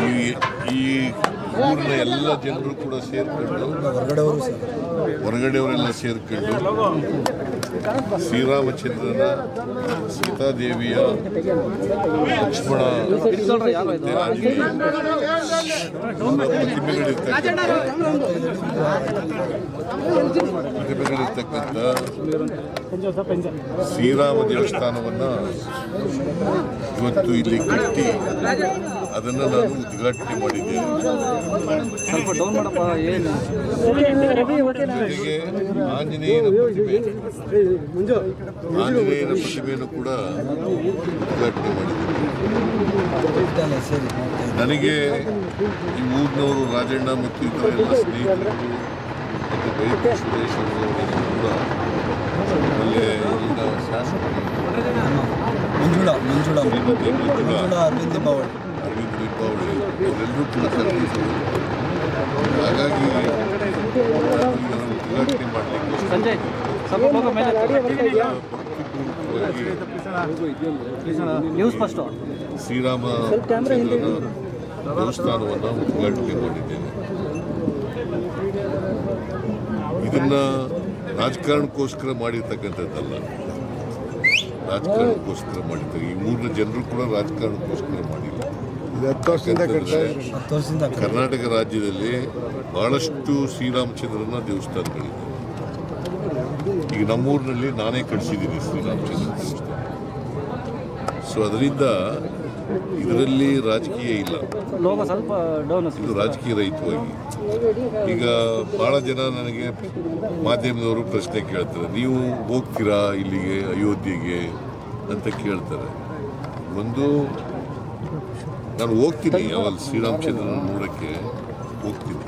ಈ ಈ ಊರಿನ ಎಲ್ಲ ಜನರು ಕೂಡ ಸೇರಿಕೊಂಡು ಹೊರಗಡೆಯವರೆಲ್ಲ ಸೇರಿಕೊಂಡು ಶ್ರೀರಾಮಚಂದ್ರನ, ಸೀತಾದೇವಿಯ, ಲಕ್ಷ್ಮಣ, ಪ್ರತಿಮೆಗಳಿರ್ತಕ್ಕಂಥ ಶ್ರೀರಾಮ ದೇವಸ್ಥಾನವನ್ನು ಇವತ್ತು ಇಲ್ಲಿ ಕಟ್ಟಿ ಅದನ್ನು ನಾನು ಉದ್ಘಾಟನೆ ಮಾಡಿದ್ದೇನೆ. ಸ್ವಲ್ಪ ಡೌನ್ ಮಾಡಪ್ಪ ಏನು? ಜೊತೆಗೆ ಆಂಜನೇಯನ ಪ್ರತಿಮೆ ಆಂಜನೇಯನ ಪ್ರತಿಮೆಯನ್ನು ಕೂಡ ಉದ್ಘಾಟನೆ ಮಾಡಿದ್ದೇನೆ ನನಗೆ ಈ ಊರಿನವರು ರಾಜಣ್ಣ ಮತ್ತು ಇತರ ಎಲ್ಲ ಸ್ನೇಹಿತರು ಮತ್ತು ಬೈಕು ಸುರೇಶ್ ಕೂಡ ಆಮೇಲೆ ಇಲ್ಲಿನ ಶಾಸಕರು ಮಂಜುಳಾ ಮಂಜುಳಾ. ಮಂಜುಳಾ ಮಂಜುಳಾ ಬಾವಳಿ. ಅವರೆಲ್ಲರೂ ಕೂಡ ಹಾಗಾಗಿ ಉದ್ಘಾಟನೆ ಮಾಡಲಿಕ್ಕೆ ಶ್ರೀರಾಮ ದೇವಸ್ಥಾನವನ್ನು ಉದ್ಘಾಟನೆ ಮಾಡಿದ್ದೇನೆ. ಇದನ್ನ ರಾಜಕಾರಣಕ್ಕೋಸ್ಕರ ಮಾಡಿರ್ತಕ್ಕಂಥದ್ದಲ್ಲ. ರಾಜಕಾರಣಕ್ಕೋಸ್ಕರ ಮಾಡಿರ್ತಾರೆ ಈ ಊರಿನ ಜನರು ಕೂಡ ರಾಜಕಾರಣಕ್ಕೋಸ್ಕರ ಮಾಡಿಲ್ಲ ಯಾಕಂತಂದ್ರೆ ಹತ್ತು ವರ್ಷದಿಂದ ಕರ್ನಾಟಕ ರಾಜ್ಯದಲ್ಲಿ ಬಹಳಷ್ಟು ಶ್ರೀರಾಮಚಂದ್ರನ ದೇವಸ್ಥಾನಗಳಿದೆ. ಈಗ ನಮ್ಮೂರಿನಲ್ಲಿ ನಾನೇ ಕಳಿಸಿದ್ದೀನಿ ಶ್ರೀರಾಮಚಂದ್ರ ದೇವಸ್ಥಾನ. ಸೊ ಅದರಿಂದ ಇದರಲ್ಲಿ ರಾಜಕೀಯ ಇಲ್ಲ. ಇದು ರಾಜಕೀಯ ರಹಿತವಾಗಿ. ಈಗ ಭಾಳ ಜನ ನನಗೆ ಮಾಧ್ಯಮದವರು ಪ್ರಶ್ನೆ ಕೇಳ್ತಾರೆ ನೀವು ಹೋಗ್ತೀರಾ ಇಲ್ಲಿಗೆ ಅಯೋಧ್ಯೆಗೆ? ಅಂತ ಕೇಳ್ತಾರೆ. ಒಂದು ನಾನು ಹೋಗ್ತೀನಿ ಯಾವಾಗ ಶ್ರೀರಾಮಚಂದ್ರನ ನೋಡೋಕ್ಕೆ ಹೋಗ್ತೀನಿ.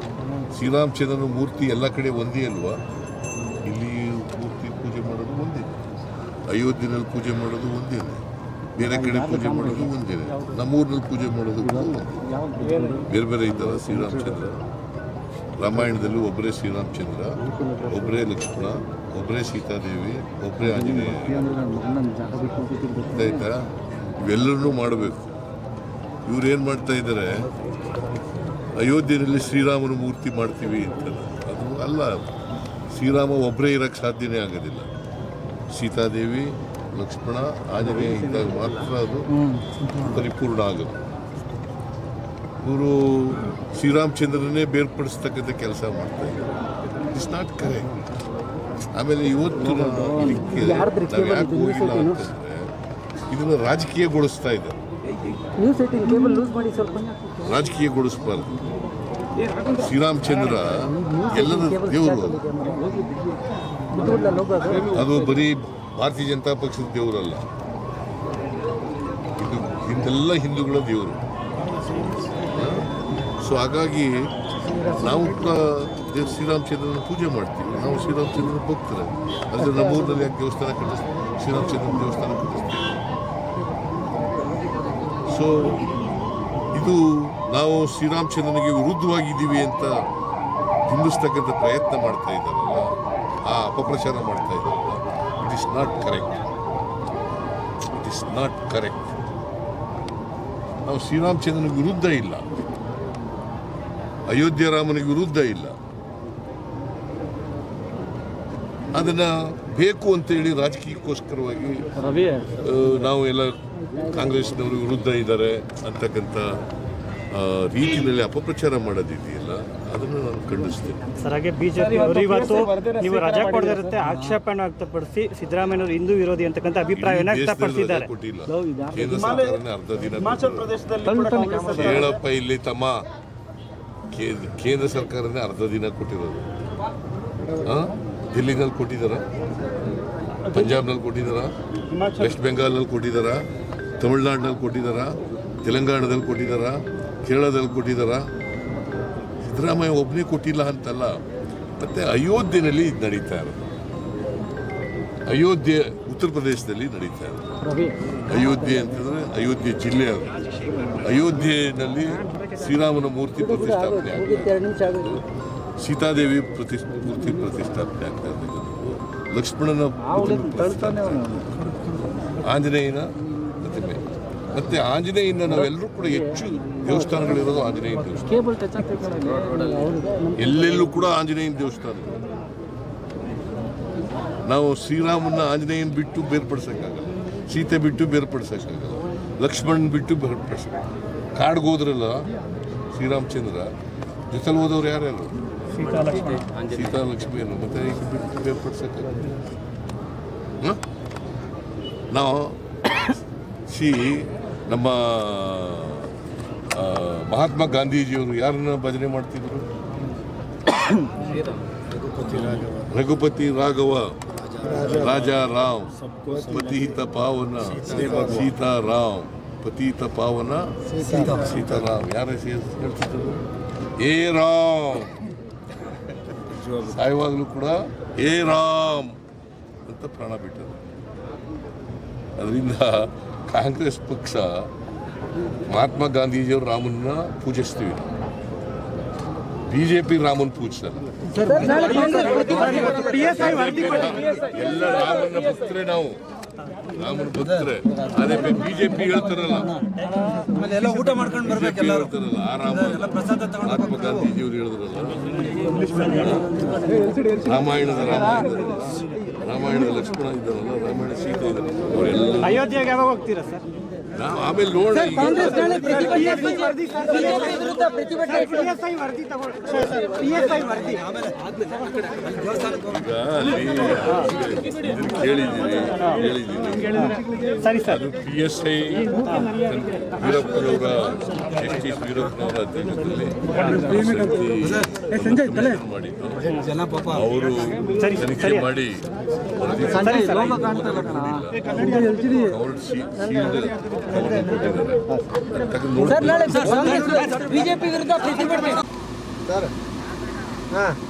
ಶ್ರೀರಾಮಚಂದ್ರನ ಮೂರ್ತಿ ಎಲ್ಲ ಕಡೆ ಒಂದೇ ಅಲ್ವಾ? ಇಲ್ಲಿ ಮೂರ್ತಿ ಪೂಜೆ ಮಾಡೋದು ಒಂದೇ. ಅಯೋಧ್ಯೆಯಲ್ಲಿ ಪೂಜೆ ಮಾಡೋದು ಒಂದೇ. ಬೇರೆ ಕಡೆ ಪೂಜೆ ಮಾಡೋದು ಒಂದೇ. ನಮ್ಮೂರಿನಲ್ಲಿ ಪೂಜೆ ಮಾಡೋದು ಕೂಡ ಒಂದೇ. ಬೇರೆ? ಬೇರೆ ಇದ್ದಾರೆ ಶ್ರೀರಾಮಚಂದ್ರ? ರಾಮಾಯಣದಲ್ಲಿ ಒಬ್ಬರೇ ಶ್ರೀರಾಮಚಂದ್ರ ಒಬ್ಬರೇ ಲಕ್ಷ್ಮಣ ಒಬ್ಬರೇ ಸೀತಾದೇವಿ ಒಬ್ಬರೇ ಆಂಜನೇಯ. ಆಯ್ತಾ? ಇವೆಲ್ಲರನ್ನೂ ಮಾಡಬೇಕು. ಇವ್ರು ಏನು ಮಾಡ್ತಾ ಇದ್ದಾರೆ ಅಯೋಧ್ಯೆಯಲ್ಲಿ ಶ್ರೀರಾಮನ ಮೂರ್ತಿ ಮಾಡ್ತೀವಿ ಅಂತ. ಅದು ಅಲ್ಲ ಶ್ರೀರಾಮ ಒಬ್ಬರೇ ಇರೋಕ್ಕೆ ಸಾಧ್ಯನೇ ಆಗೋದಿಲ್ಲ. ಸೀತಾದೇವಿ ಲಕ್ಷ್ಮಣ ಆಂಜನೇಯ ಇದ್ದಾಗ ಮಾತ್ರ ಅದು ಪರಿಪೂರ್ಣ ಆಗೋದು. ಇವರು ಶ್ರೀರಾಮಚಂದ್ರನೇ ಬೇರ್ಪಡಿಸ್ತಕ್ಕಂಥ ಕೆಲಸ ಮಾಡ್ತಾ ಇದ್ದಾರೆ. ಇಟ್ಸ್ ನಾಟ್ ಕರೆಕ್ಟ್ ಆಮೇಲೆ ಇವತ್ತು ನಾವು ಇದಕ್ಕೆ ನಾವು ಯಾಕೆ ಹೋಗಿಲ್ಲ ಅಂತಂದರೆ ಇದನ್ನು ರಾಜಕೀಯಗೊಳಿಸ್ತಾ ಇದ್ದಾರೆ. News eighteen cable loose Sriramachandra ಎಲ್ಲರ ದೇವರು ಅದು. ಬರೀ ಭಾರತೀಯ ಜನತಾ ಪಕ್ಷದ ದೇವರಲ್ಲ. ಇದು ಹಿಂದೆಲ್ಲ ಹಿಂದೂಗಳ ದೇವರು. ಸೊ ಹಾಗಾಗಿ ನಾವು ಕೂಡ ಶ್ರೀರಾಮಚಂದ್ರನ ಪೂಜೆ ಮಾಡ್ತೀವಿ. ನಾವು ಶ್ರೀರಾಮಚಂದ್ರನ ಭಕ್ತರೆ ಅಂದರೆ ನಮ್ಮೂರಿನಲ್ಲಿ ಯಾಕೆ ದೇವಸ್ಥಾನ ಕಟ್ಟಿಸ್ತೀವಿ. ಶ್ರೀರಾಮಚಂದ್ರನ ದೇವಸ್ಥಾನ ಕಟ್ಟಿಸ್ತೀವಿ. ಸೊ, ಇದು ನಾವು ಶ್ರೀರಾಮಚಂದ್ರನಿಗೆ ವಿರುದ್ಧವಾಗಿದ್ದೀವಿ ಅಂತ ಬಿಂಬಿಸ್ತಕ್ಕಂಥ ಪ್ರಯತ್ನ ಮಾಡ್ತಾ ಇದ್ದಾರಲ್ಲ, ಆ ಅಪಪ್ರಚಾರ ಮಾಡ್ತಾ ಇದ್ದಾರಲ್ಲ it is not correct it is not correct ನಾವು ಶ್ರೀರಾಮಚಂದ್ರನಿಗೆ ವಿರುದ್ಧ ಇಲ್ಲ. ಅಯೋಧ್ಯ ರಾಮನಿಗೆ ವಿರುದ್ಧ ಇಲ್ಲ. ಅದನ್ನ ಬೇಕು ಅಂತೇಳಿ ರಾಜಕೀಯಕ್ಕೋಸ್ಕರವಾಗಿ ರವಿ. ನಾವು ಎಲ್ಲ ಕಾಂಗ್ರೆಸ್ನವರು ವಿರುದ್ಧ ಇದ್ದಾರೆ ಅಂತಕ್ಕಂಥ ರೀತಿಯಲ್ಲಿ ಅಪಪ್ರಚಾರ ಮಾಡೋದಿದೆಯಲ್ಲ ಅದನ್ನು ನಾನು ಖಂಡಿಸ್ತೇನೆ. ಸರ್ ಹಾಗೆ ಬಿಜೆಪಿ ಅವರು ಇವತ್ತು ನೀವು ರಜಾ ಕೊಡದಿರುತ್ತೆ ಆಕ್ಷೇಪಣೆ ವ್ಯಕ್ತಪಡಿಸಿ ಸಿದ್ದರಾಮಯ್ಯವರು ಹಿಂದೂ ವಿರೋಧಿ ಅಂತಕ್ಕಂಥ ಅಭಿಪ್ರಾಯವನ್ನು ವ್ಯಕ್ತಪಡಿಸಿದ್ದಾರೆ. ಕೇಂದ್ರ ಸರ್ಕಾರನೇ ಅರ್ಧ ದಿನ ಹೇಳಪ್ಪ ಇಲ್ಲಿ ತಮ್ಮ ಕೇಂದ್ರ- ಕೇಂದ್ರ ಸರ್ಕಾರನೇ ಅರ್ಧ ದಿನ ಕೊಟ್ಟಿರೋದು. ಆ? ದಿಲ್ಲಿನಲ್ಲಿ ಕೊಟ್ಟಿದ್ದಾರೆ ಪಂಜಾಬ್ನಲ್ಲಿ ಕೊಟ್ಟಿದ್ದಾರೆ ವೆಸ್ಟ್ ಬೆಂಗಾಲ್ನಲ್ಲಿ ಕೊಟ್ಟಿದ್ದಾರೆ ತಮಿಳ್ನಾಡಿನಲ್ಲಿ ಕೊಟ್ಟಿದ್ದಾರೆ ತೆಲಂಗಾಣದಲ್ಲಿ ಕೊಟ್ಟಿದ್ದಾರೆ ಕೇರಳದಲ್ಲಿ ಕೊಟ್ಟಿದ್ದಾರೆ ಸಿದ್ದರಾಮಯ್ಯ ಒಬ್ಬನೇ ಕೊಟ್ಟಿಲ್ಲ ಅಂತಲ್ಲ ಮತ್ತೆ ಅಯೋಧ್ಯೆಯಲ್ಲಿ ಇದು ನಡೀತಾ ಇರೋದು. ಅಯೋಧ್ಯೆ ಉತ್ತರ ಪ್ರದೇಶದಲ್ಲಿ ನಡೀತಾ ಇರೋದು. ಅಯೋಧ್ಯೆ ಅಂತಂದ್ರೆ ಅಯೋಧ್ಯೆ ಜಿಲ್ಲೆ ಅದು. ಅಯೋಧ್ಯೆಯಲ್ಲಿ ಶ್ರೀರಾಮನ ಮೂರ್ತಿ ಪ್ರತಿಷ್ಠಾಪನೆ ಸೀತಾದೇವಿ ಪ್ರತಿ ಮೂರ್ತಿ ಪ್ರತಿಷ್ಠಾಪನೆ ಆಗ್ತಾ ಇರ್ತಕ್ಕಂಥದ್ದು ಲಕ್ಷ್ಮಣನ ಆಂಜನೇಯನ ಪ್ರತಿಮೆ. ಮತ್ತೆ ಆಂಜನೇಯನ ನಾವೆಲ್ಲರೂ ಕೂಡ ಹೆಚ್ಚು ದೇವಸ್ಥಾನಗಳಿರೋದು ಆಂಜನೇಯನ ದೇವಸ್ಥಾನ. ಎಲ್ಲೆಲ್ಲೂ ಕೂಡ ಆಂಜನೇಯನ ದೇವಸ್ಥಾನ. ನಾವು ಶ್ರೀರಾಮನ ಆಂಜನೇಯನ ಬಿಟ್ಟು ಬೇರ್ಪಡಿಸೋಕ್ಕಾಗಲ್ಲ ಸೀತೆ ಬಿಟ್ಟು ಬೇರ್ಪಡಿಸೋಕ್ಕಾಗಲ್ಲ ಲಕ್ಷ್ಮಣನ ಬಿಟ್ಟು ಬೇರ್ಪಡಿಸ ಕಾಡ್ಗೋದ್ರಲ್ಲ ಶ್ರೀರಾಮಚಂದ್ರ. ಜೊತೆಲಿ ಹೋದವ್ರು ಯಾರ್ಯಾರು? ಸೀತಾ ಲಕ್ಷ್ಮಣ ಸೀತಾ ಲಕ್ಷ್ಮಿಯನ್ನು ಮತ್ತೆ ಈಗ ಬಿಟ್ಟು? ನಾವು ಸಿ ನಮ್ಮ ಮಹಾತ್ಮ ಗಾಂಧೀಜಿಯವರು ಯಾರನ್ನ ಭಜನೆ ಮಾಡ್ತಿದ್ರು? ರಘುಪತಿ ರಾಘವ ರಾಜಾ ರಾಮ್ ಪತಿಹಿತ ಪಾವನ ಸೀತಾರಾಮ್ ಪತಿಹಿತ ಪಾವನ ಸೀತಾರಾಮ್. ಯಾರ ಹೇಳ್ತಿದ್ರು? ಏ ರಾಮ್. ಸಾಯುವಾಗಲೂ ಕೂಡ ಏ ರಾಮ್ ಅಂತ ಪ್ರಾಣ ಬಿಟ್ಟರು ಅದರಿಂದ ಕಾಂಗ್ರೆಸ್ ಪಕ್ಷ ಮಹಾತ್ಮ ಗಾಂಧೀಜಿಯವರು ರಾಮನ್ನ ಪೂಜಿಸ್ತೀವಿ ಬಿಜೆಪಿ ರಾಮನ್ ಪೂಜಿಸಲ್ಲ. ಎಲ್ಲ ರಾಮನ ಭಕ್ತರೇ ನಾವು. ರಾಮನ ಭಕ್ತರೆ ಅದೇ ಬಿಜೆಪಿ ಹೇಳ್ತಾರಲ್ಲ. ಎಲ್ಲ ಊಟ ಮಾಡ್ಕೊಂಡು ಬರ್ಬೇಕು ಎಲ್ಲರೂ. ಹೇಳ್ತಾರಲ್ಲ ಆ ರಾಮ ಎಲ್ಲ ಪ್ರಸಾದ ತಗೊಂಡು ಮಹಾತ್ಮ ಗಾಂಧೀಜಿಯವರು ಹೇಳಿದ್ರಲ್ಲ. ರಾಮಾಯಣದ ರಾಮ ರಾಮಾಯಣದ ಲಕ್ಷ್ಮಣ ಇದ್ದಾರಲ್ಲ ರಾಮಾಯಣ ಸೀತೆ ಇದ್ದಾರೆ ಅವರೆಲ್ಲ ಅಯೋಧ್ಯೆಗೆ ಯಾವಾಗ ಹೋಗ್ತೀರಾ ಸರ್? ನಾವು ಆಮೇಲೆ ನೋಡೋಣ ಈಗ ಪಿ ಎಸ್ ಪ್ರತಿಭಟನೆ ವರದಿ ಪಿ ಎಸ್ ಐ ವರದಿ ಈಗ ಅಲ್ಲಿ ಇದನ್ನ ಕೇಳಿದ್ದೀರಿ ಸರಿ ಸರ್ ಅದು ಪಿ ಎಸ್ ಐ ವೀರಪ್ಪನವರ ಜಸ್ಟಿಸ್ ವೀರಪ್ಪನವರ ಅಧ್ಯಕ್ಷತೆಯಲ್ಲಿ ಸಮಿತಿ ಮಾಡಿದ್ದು ಪಾಪ ಅವರು ಸರಿ, ತನಿಖೆ ಸರಿ. ಮಾಡಿ ವರದಿ ಅವ್ರು. ಬಿಜೆಪಿ ವಿರುದ್ಧ ಪ್ರತಿಭಟನೆ. ಭೈರತಿ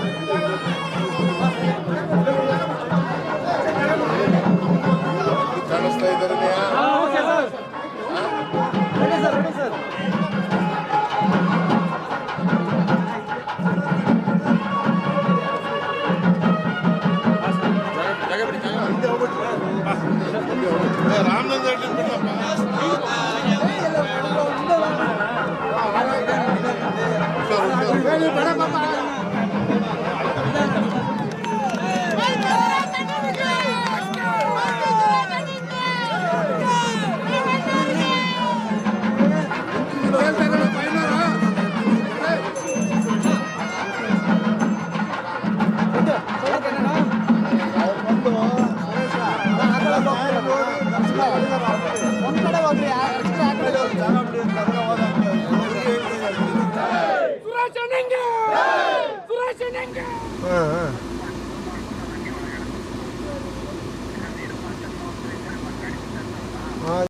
சுரேஷ் சுரேஷ்